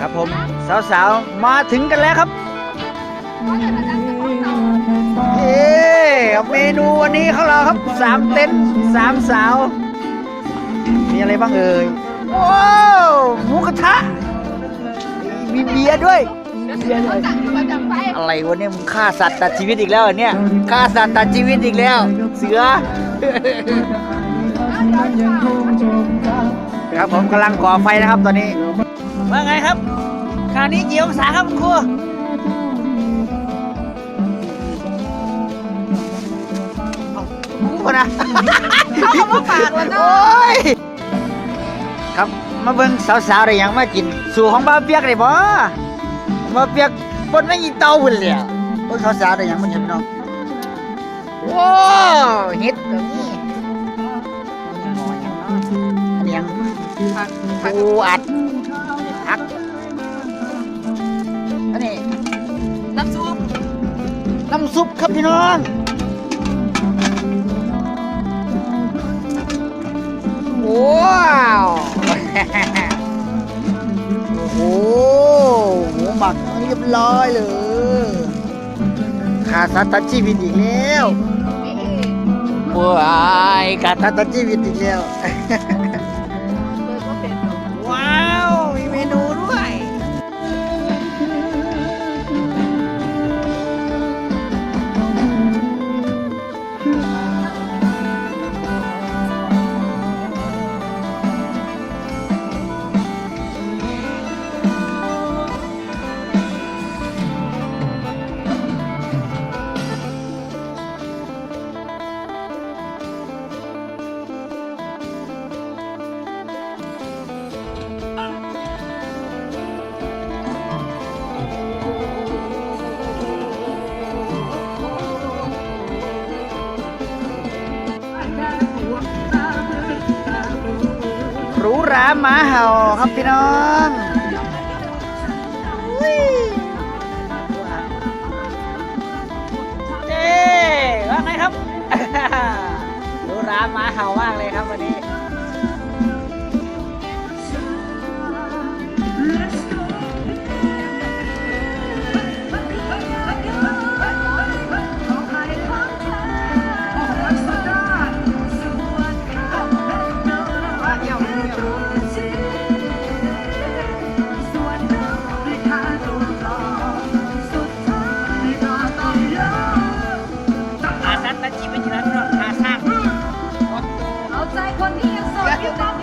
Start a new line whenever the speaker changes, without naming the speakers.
ครับผมสาวๆมาถึงกันแล้วครับเย้เมนูวันนี้ของเราครับสามเต็นท์สามสาว มีอะไรบ้างเอ่ยว้าวหมูกระทะ มีเบียร์ด้วยมีเบียร์ด้วยอะไรวะเนี่ยมึงฆ่าสัตว์ตัดชีวิตอีกแล้วเหรอเนี่ยฆ่าสัตว์ตัดชีวิตอีกแล้ว เสือครับผมกำลังก่อไฟนะครับตอนนี้ ว่าไงครับ คราวนี้กี่องศาครับคุณครูเอาครูนะ
เอามาฝากแล้วเนอะ
โอ้ยครับมาเบิ่งสาวๆได้หยังมากิน สู่ของบ้าเปียกได้บ่บ้าเปียกบนไม่ยีเตาพุ่นเลยเบิ่งสาวๆได้หยังมากินพี่น้องว้าวเฮ็ดตัวนี้อันนี้หยัง
ผักผัก
ปูอัด
ซุป
ครับพี่น้องว้าวโอ้โหหมูหมักเรียบร้อยเลยขาดสัตว์ตัดชีวิตอีกแล้ว
นี่
ว้ายขาดสัตว์ตัดชีวิตอีกแล้ว รูหราหมาเห่าครับพี่น้องเจ๊ว่าไงครับหรูหราหมาเห่ามากเลยครับวันนี้ Yêu!